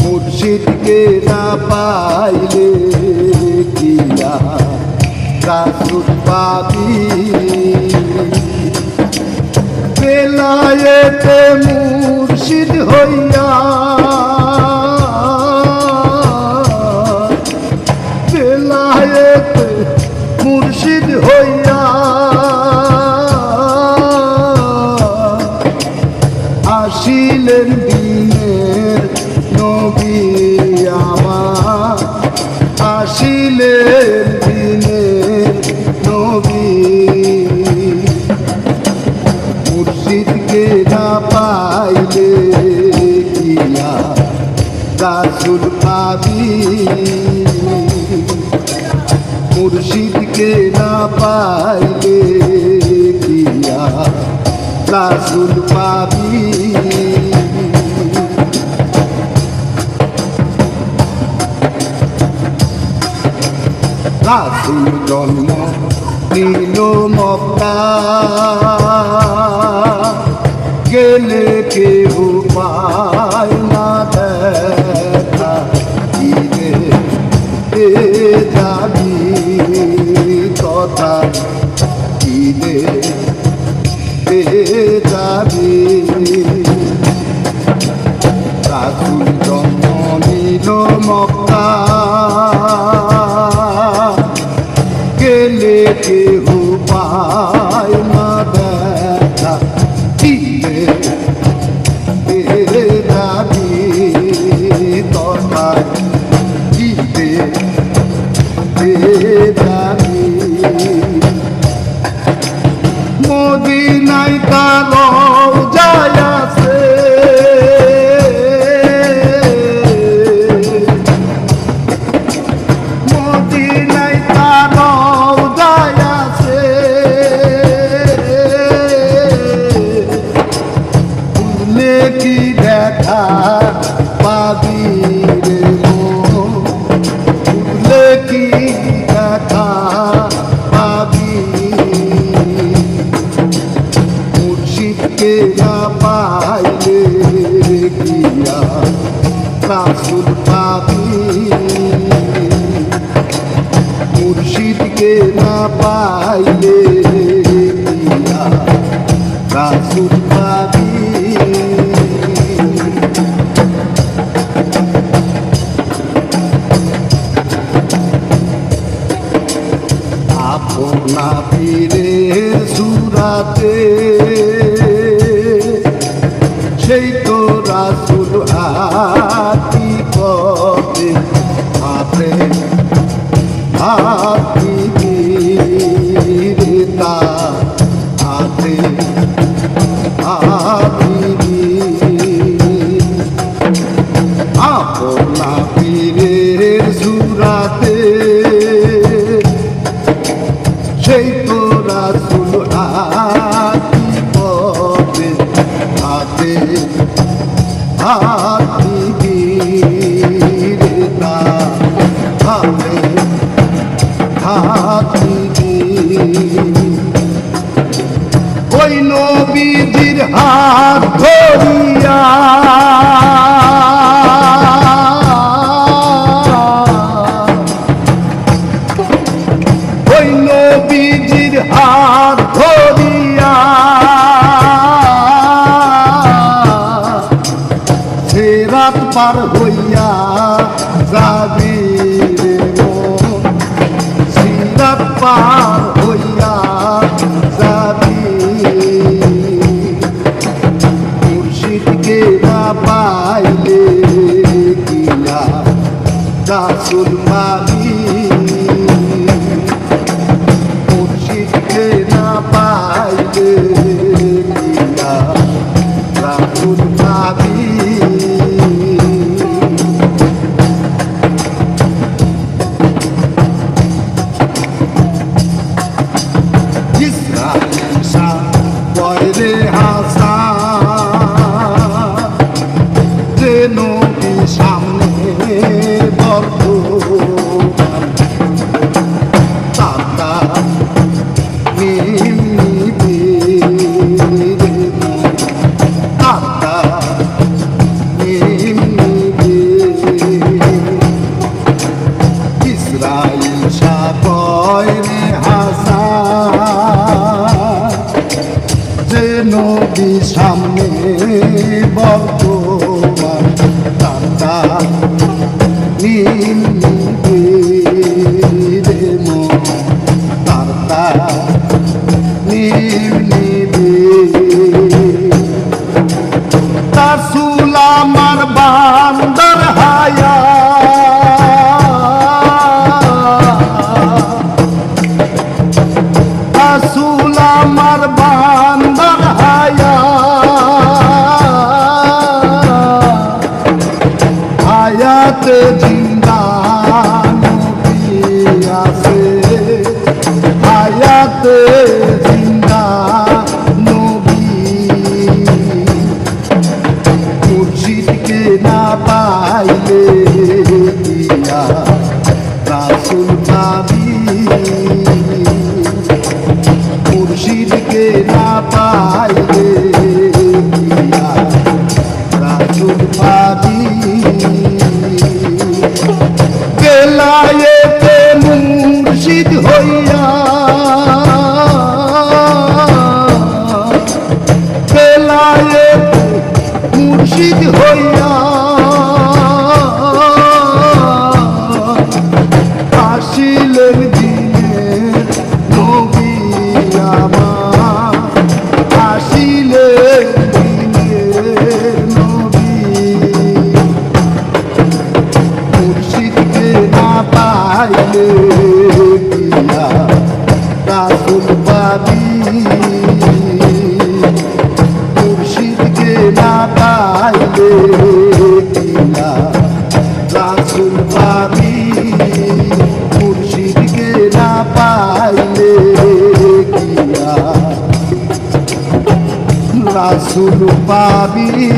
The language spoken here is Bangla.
মুর্শিদকে না পাইলে কিয়া রাসুল পাবি বেলায়েতে মুর্শিদ হইয়া বেলায়েতে মুর্শিদ হইয়া আসিলেন দিনের নবী আমার আসিলেন নবী, মুর্শিদকে না পাইলে কিয়া রাসুল মুর্শিদকে না পাইলে কিয়া রাসুল পাবি রাসুল জন্ম নিল মক্কা। গেলে কেহ পায় না দেখা। দিলে যাবি কথা দিলে যাবি রাসুল জন্ম নিল মক্কা। গেলে কেহ পায় না ব্যথা দিলে যাবি কথা দিলে এ রাসুল পাবি পাইলে রাসুল পাবি আপনা পীরের সুরাতে রাসুল হাতি পথে হাতে হাতি তা হাতে হাতি আপনা পীরের সুরাতে সেই তো রাসুল হাতি পথে হাতে ওই নবীজির হাত ধরিয়া ওই নবীজির হাত para তোমার বান্দর হায়া। আসুল আমার বান্দর হায়া। হায়াতে জি পাইলে রাজু পাবি Surupabiri